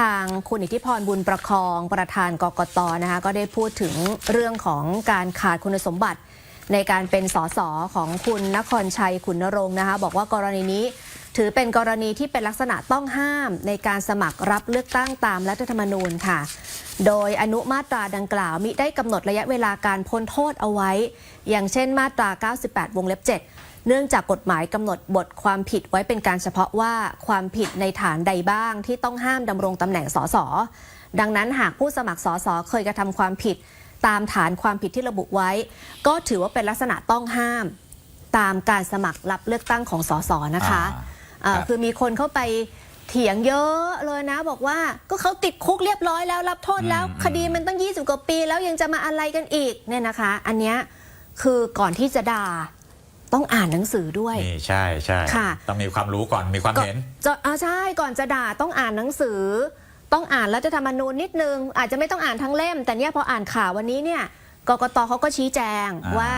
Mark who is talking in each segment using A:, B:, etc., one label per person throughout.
A: ทางคุณอิทธิพรบุญประคองประธานกกตนะคะก็ได้พูดถึงเรื่องของการขาดคุณสมบัติ ในการเป็นสสของคุณนครชัยขุนนรงค์นะคะบอกว่ากรณีนี้ถือเป็นกรณีที่เป็นลักษณะต้องห้ามในการสมัครรับเลือกตั้งตามรัฐธรรมนูญค่ะ โดยอนุมาตราดังกล่าวมิได้กำหนดระยะเวลาการพ้นโทษเอาไว้ อย่างเช่นมาตรา 98 วงเล็บ 7 เนื่องจากกฎหมายกำหนดบทความผิดไว้เป็นการเฉพาะว่าความผิดในฐานใดบ้างที่ต้องห้ามดำรงตำแหน่งสสดังนั้นหากผู้สมัครสสเคยกระทำความผิด ตามฐานความผิดที่ระบุไว้ ก็ถือว่าเป็นลักษณะต้องห้าม ตามการสมัครรับเลือกตั้งของสสนะคะ
B: อ่า
A: อ่า
B: ครับ
A: คือมีคนเข้าไปเถียงเยอะเลยนะ บอกว่าก็เขาติดคุกเรียบร้อยแล้วรับโทษแล้วคดีมันตั้ง 20 กว่าปี แล้วยังจะมาอะไรกันอีกเนี่ยนะคะ อันเนี้ยคือก่อนที่จะด่า ต้องอ่านหนังสือด้วย
B: นี่ใช่ใช่
A: ค่ะ
B: ต้องมีความรู้ก่อนมีความเห็น
A: จะอ่าใช่ก่อนจะด่าต้องอ่านหนังสือ ต้องอ่านรัฐธรรมนูญนิดนึง อาจจะไม่ต้องอ่านทั้งเล่ม แต่เนี่ยพออ่านข่าววันนี้เนี่ยกกตเขาก็ชี้แจง
B: อ่า
A: ว่า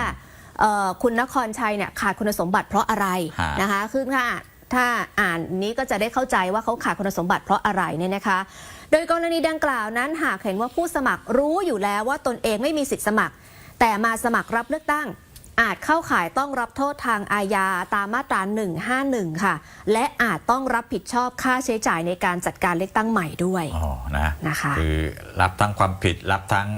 A: เอ่อคุณนครชัยเนี่ยขาดคุณสมบัติเพราะอะไร
B: ฮะ
A: นะคะคือถ้าถ้าอ่านนี้ก็จะได้เข้าใจว่าเขาขาดคุณสมบัติเพราะอะไรเนี่ยนะคะ โดยกรณีดังกล่าวนั้นหากเห็นว่าผู้สมัครรู้อยู่แล้วว่าตนเองไม่มีสิทธิสมัคร แต่มาสมัครรับเลือกตั้ง อาจเข้าข่ายต้องรับโทษทางอาญาตามมาตรา 151 ค่ะ และอาจต้องรับผิดชอบค่าใช้จ่ายในการจัดการเลือกตั้งใหม่ด้วย
B: อ๋อนะ
A: นะคะ
B: คือรับทั้งความผิดรับทั้ง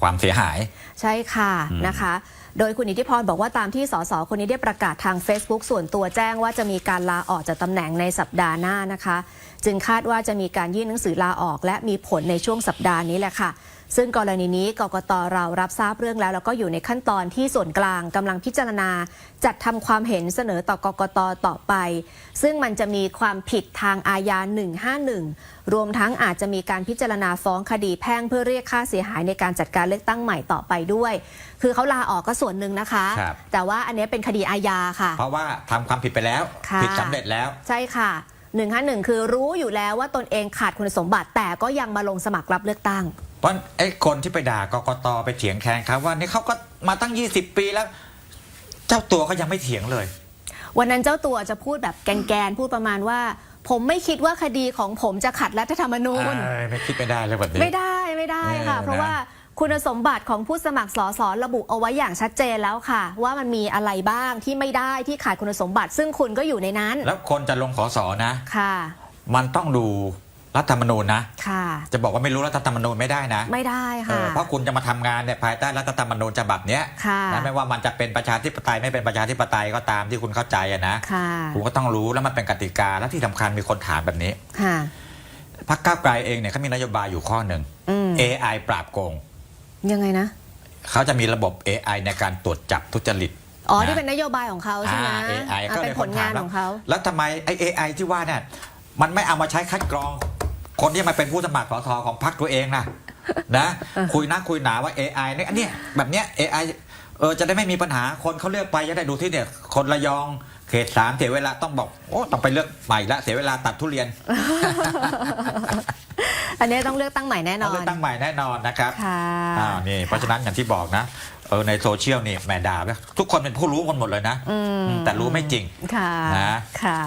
B: ความเสียหาย
A: ใช่ค่ะ
B: อืม
A: นะคะโดยคุณอิทธิพรบอกว่าตามที่สสคนนี้ได้ประกาศทาง Facebook ส่วนตัวแจ้งว่าจะมีการลาออกจากตำแหน่งในสัปดาห์หน้านะคะ จึงคาดว่าจะมีการยื่นหนังสือลาออก และมีผลในช่วงสัปดาห์นี้แหละค่ะ ซึ่งกรณีนี้กกตเรารับทราบเรื่องแล้ว แล้วก็อยู่ในขั้นตอนที่ส่วนกลางกำลังพิจารณา จัดทำความเห็นเสนอต่อกกตต่อไป ซึ่งมันจะมีความผิดทางอาญา 151 รวมทั้งอาจจะมีการพิจารณาฟ้องคดีแพ่งเพื่อเรียกค่าเสียหายในการจัดการเลือกตั้งใหม่ต่อไปด้วย คือเขาลาออกก็ส่วนหนึ่งนะคะ
B: ครับ
A: แต่ว่าอันนี้เป็นคดีอาญาค่ะ
B: เพราะว่าทำความผิดไปแล้ว
A: ค่ะ
B: ผิดสำเร็จแล้ว
A: ใช่ค่ะ151คือรู้อยู่แล้วว่าตนเองขาดคุณสมบัติ แต่ก็ยังมาลงสมัครรับเลือกตั้ง
B: เพราะไอ้คนที่ไปด่ากกตไปเถียงแทนครับว่านี่เขาก็มาตั้ง 20 ปีแล้ว เจ้าตัวเขายังไม่เถียงเลย
A: วันนั้นเจ้าตัวจะพูดแบบแกนๆพูดประมาณว่า ผมไม่คิดว่าคดีของผมจะขัดรัฐธรรมนูญ
B: เอ้ยไม่คิดไม่ได้เลยแบบนี้
A: ไม่ได้ไม่ได้ค่ะ
B: เออนะ
A: เพราะว่า คุณสมบัติของผู้สมัครสสระบุเอาไว้อย่างชัดเจนแล้วค่ะ ว่ามันมีอะไรบ้างที่ไม่ได้ที่ขาดคุณสมบัติ ซึ่งคุณก็อยู่ในนั้น
B: แล้วคนจะลงขอสอนะ
A: ค่ะ
B: มันต้องดูรัฐธรรมนูญนะ
A: ค่ะ
B: จะบอกว่าไม่รู้รัฐธรรมนูญไม่ได้นะ
A: ไม่ได้
B: เอ
A: ค่ะ
B: อเพราะคุณจะมาทำงานเนี่ยภายใต้รัฐธรรมนูญฉบับเนี้ย
A: ค่ะ
B: นะไม่ว่ามันจะเป็นประชาธิปไตยไม่เป็นประชาธิปไตยก็ตามที่คุณเข้าใจอะนะ
A: ค่ะ
B: คุณก็ต้องรู้แล้วมันเป็นกติกาและที่สำคัญมีคนถามแบบนี้
A: ค่ะ
B: พรรคก้าวไกลเองเนี่ยเขามีนโยบายอยู่ข้อหนึ่ง
A: อืม
B: AI ปราบโกง
A: ยังไงนะ
B: เขาจะมีระบบ AI ในการตรวจจับทุจริต
A: อ๋อ
B: นะ
A: ที่เป็นนโยบายของเขาใช่ไหม
B: อ่า AI
A: อ่า
B: ก็
A: เป็
B: เล
A: น
B: ย
A: ผ
B: ค
A: ล
B: น
A: งา
B: ถานมแล้ว
A: ของเขา
B: แล้วทำไมไอ้ AI ที่ว่าเนี่ยมันไม่เอามาใช้คัดกรอง คนที่มาเป็นผู้สมัครสสของพรรคตัวเองนะนะ คุยนักคุยหนาว่า AI เนี่ยอันเนี้ยแบบเนี้ย AI เออจะได้ไม่มีปัญหาคนเขาเลือกไปจะได้ดูที่เนี่ย คนระยองเขตสามเสียเวลาต้องบอกโอ้ต้องไปเลือกใหม่ละเสียเวลาตัดทุเรียน
A: อันนี้ต้องเลือกตั้งใหม่แน่น
B: ต้อ
A: อง
B: เลือนกตั้งใหม่แน่นอนนะครับ
A: ค่ะ
B: อ่านี่เพราะฉะนั้นอย่างที่บอกนะเออในโซเชียลนี่แหม่ด่าแล้วทุกคนเป็นผู้รู้กันหมดเลยนะ
A: อืม
B: แต่รู้ไม่จริง
A: ค่ะ
B: นะ
A: ค่ะ